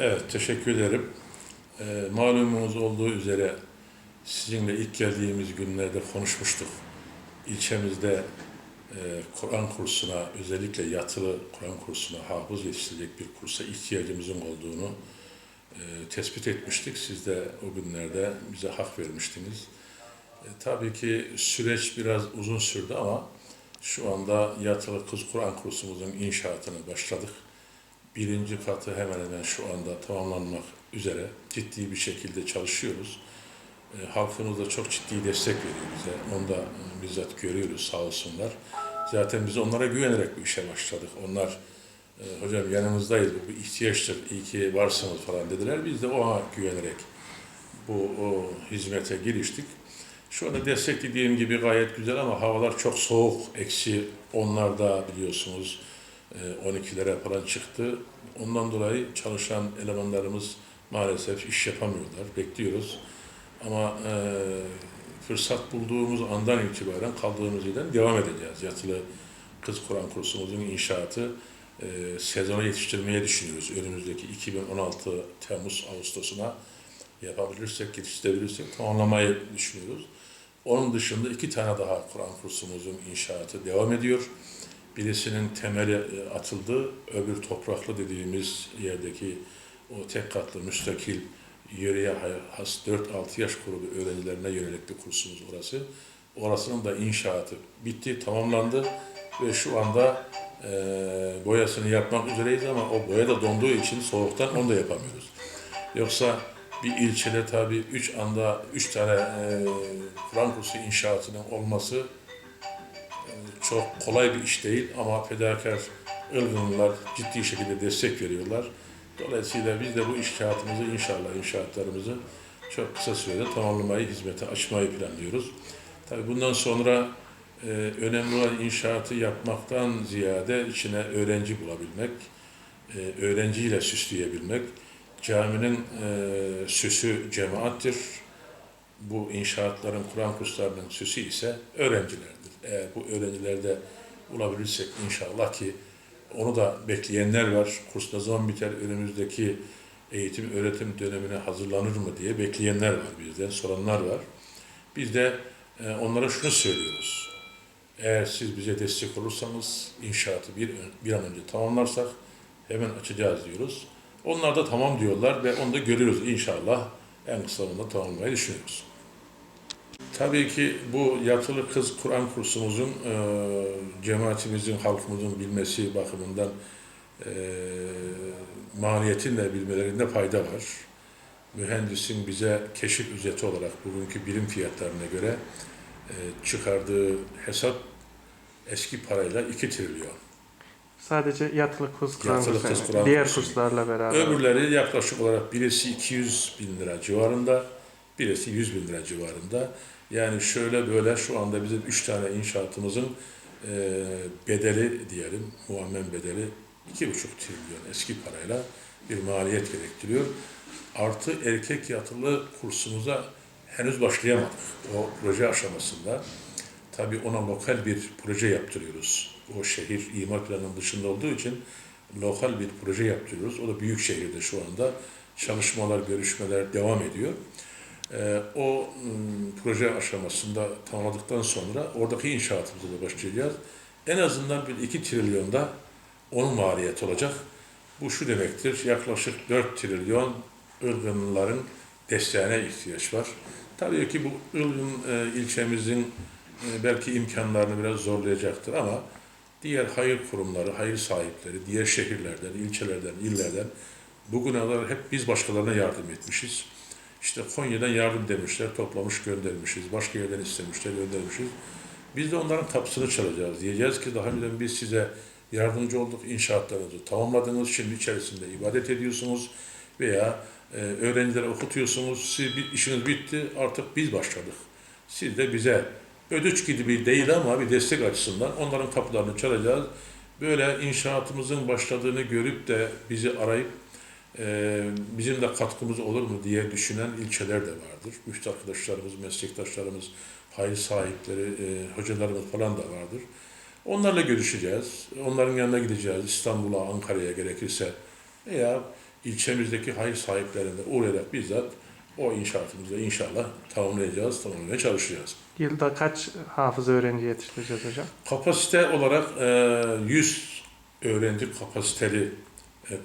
Evet, teşekkür ederim. Ee, malumunuz olduğu üzere sizinle ilk geldiğimiz günlerde konuşmuştuk. İlçemizde e, Kur'an kursuna, özellikle yatılı Kur'an kursuna hafız yetiştirecek bir kursa ihtiyacımızın olduğunu e, tespit etmiştik. Siz de o günlerde bize hak vermiştiniz. E, tabii ki süreç biraz uzun sürdü ama şu anda yatılı kız Kur'an kursumuzun inşaatını başladık. Birinci katı hemen hemen şu anda tamamlanmak üzere ciddi bir şekilde çalışıyoruz. E, halkımız da çok ciddi destek veriyor bize. Onu da e, bizzat görüyoruz sağ olsunlar. Zaten biz onlara güvenerek bu işe başladık. Onlar e, hocam yanımızdayız, bu bir ihtiyaçtır, iyi ki varsınız falan dediler. Biz de ona güvenerek bu o hizmete giriştik. Şu anda destek dediğim gibi gayet güzel ama havalar çok soğuk, eksi onlarda biliyorsunuz 12'lere falan çıktı. Ondan dolayı çalışan elemanlarımız maalesef iş yapamıyorlar, bekliyoruz. Ama e, fırsat bulduğumuz andan itibaren kaldığımız yerden devam edeceğiz. Yatılı Kız Kur'an kursumuzun inşaatı e, sezona yetiştirmeye düşünüyoruz. Önümüzdeki 2016 Temmuz Ağustos'una yapabilirsek, yetiştirebilirsek tamamlamayı düşünüyoruz. Onun dışında iki tane daha Kur'an kursumuzun inşaatı devam ediyor. Birisinin temeli e, atıldı, öbür topraklı dediğimiz yerdeki o tek katlı müstakil yöreye has 4-6 yaş grubu öğrencilerine yönelik bir kursumuz orası. Orasının da inşaatı bitti, tamamlandı ve şu anda e, boyasını yapmak üzereyiz ama o boya da donduğu için soğuktan onu da yapamıyoruz. Yoksa bir ilçede tabii üç anda üç tane e, Kur'an kursu inşaatının olması çok kolay bir iş değil ama fedakar ılgınlar ciddi şekilde destek veriyorlar. Dolayısıyla biz de bu inşaatımızı inşallah inşaatlarımızı çok kısa sürede tamamlamayı, hizmete açmayı planlıyoruz. Tabii bundan sonra e, önemli olan inşaatı yapmaktan ziyade içine öğrenci bulabilmek, e, öğrenciyle süsleyebilmek. Caminin e, süsü cemaattir. Bu inşaatların, Kur'an kurslarının süsü ise öğrencilerdir. Eğer bu öğrencilerde bulabilirsek inşallah ki onu da bekleyenler var. Kurs ne zaman biter, önümüzdeki eğitim öğretim dönemine hazırlanır mı diye bekleyenler var bizden, soranlar var. Biz de e, onlara şunu söylüyoruz. Eğer siz bize destek olursanız inşaatı bir, bir an önce tamamlarsak hemen açacağız diyoruz. Onlar da tamam diyorlar ve onu da görüyoruz inşallah en kısa zamanda tamamlamayı düşünüyoruz. Tabii ki bu yatılı kız Kur'an kursumuzun e, cemaatimizin, halkımızın bilmesi bakımından e, maliyetin de bilmelerinde fayda var. Mühendisin bize keşif ücreti olarak bugünkü birim fiyatlarına göre e, çıkardığı hesap eski parayla 2 trilyon. Sadece yatılı kurs Kur'an Yatılı kursu, kız Kur'an diğer kursu. kurslarla beraber. Öbürleri yaklaşık olarak birisi 200 bin lira civarında, birisi 100 bin lira civarında. Yani şöyle böyle şu anda bizim üç tane inşaatımızın e, bedeli diyelim, muammen bedeli iki buçuk trilyon eski parayla bir maliyet gerektiriyor. Artı erkek yatılı kursumuza henüz başlayamadık o proje aşamasında. Tabii ona lokal bir proje yaptırıyoruz. O şehir imar planının dışında olduğu için lokal bir proje yaptırıyoruz. O da büyük şehirde şu anda. Çalışmalar, görüşmeler devam ediyor. Ee, o ım, proje aşamasında tamamladıktan sonra oradaki inşaatımıza da başlayacağız. En azından bir 2 trilyonda onun maliyeti olacak. Bu şu demektir, yaklaşık 4 trilyon ılgınların desteğine ihtiyaç var. Tabii ki bu ılgın e, ilçemizin e, belki imkanlarını biraz zorlayacaktır ama diğer hayır kurumları, hayır sahipleri, diğer şehirlerden, ilçelerden, illerden bugüne kadar hep biz başkalarına yardım etmişiz. İşte Konya'dan yardım demişler, toplamış göndermişiz. Başka yerden istemişler, göndermişiz. Biz de onların kapısını çalacağız. Diyeceğiz ki daha önceden biz size yardımcı olduk, inşaatlarınızı tamamladınız, şimdi içerisinde ibadet ediyorsunuz veya e, öğrencilere okutuyorsunuz, siz işiniz bitti, artık biz başladık. Siz de bize ödüç gibi değil ama bir destek açısından onların kapılarını çalacağız. Böyle inşaatımızın başladığını görüp de bizi arayıp bizim de katkımız olur mu diye düşünen ilçeler de vardır. Müftü arkadaşlarımız, meslektaşlarımız, hayır sahipleri, e, hocalarımız falan da vardır. Onlarla görüşeceğiz. Onların yanına gideceğiz. İstanbul'a, Ankara'ya gerekirse veya ilçemizdeki hayır sahiplerine uğrayarak bizzat o inşaatımızı inşallah tamamlayacağız, tamamlamaya çalışacağız. Yılda kaç hafız öğrenci yetiştireceğiz hocam? Kapasite olarak e, 100 öğrenci kapasiteli e,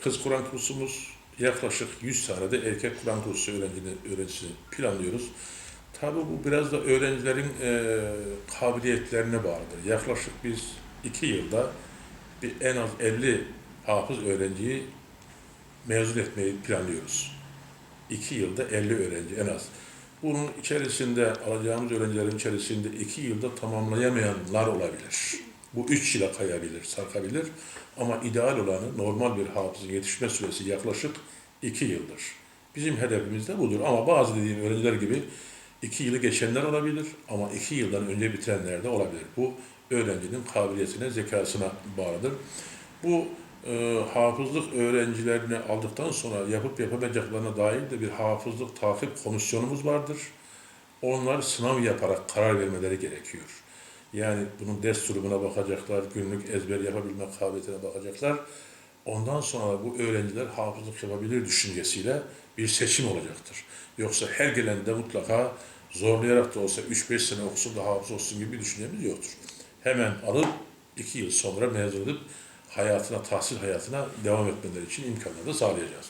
kız Kur'an kursumuz, yaklaşık 100 tane de erkek Kur'an kursu öğrencisini planlıyoruz. Tabii bu biraz da öğrencilerin e, kabiliyetlerine bağlıdır. Yaklaşık biz 2 yılda bir en az 50 hafız öğrenciyi mezun etmeyi planlıyoruz. 2 yılda 50 öğrenci en az. Bunun içerisinde alacağımız öğrencilerin içerisinde 2 yılda tamamlayamayanlar olabilir. Bu 3 yıla kayabilir, sarkabilir. Ama ideal olanı normal bir hafızın yetişme süresi yaklaşık 2 yıldır. Bizim hedefimiz de budur. Ama bazı dediğim öğrenciler gibi 2 yılı geçenler olabilir ama 2 yıldan önce bitirenler de olabilir. Bu öğrencinin kabiliyetine, zekasına bağlıdır. Bu e, hafızlık öğrencilerini aldıktan sonra yapıp yapamayacaklarına dair de bir hafızlık takip komisyonumuz vardır. Onlar sınav yaparak karar vermeleri gerekiyor. Yani bunun ders durumuna bakacaklar, günlük ezber yapabilme kabiliyetine bakacaklar. Ondan sonra bu öğrenciler hafızlık yapabilir düşüncesiyle bir seçim olacaktır. Yoksa her gelen de mutlaka zorlayarak da olsa 3-5 sene okusun da hafız olsun gibi bir düşüncemiz yoktur. Hemen alıp 2 yıl sonra mezun edip hayatına, tahsil hayatına devam etmeleri için imkanları da sağlayacağız.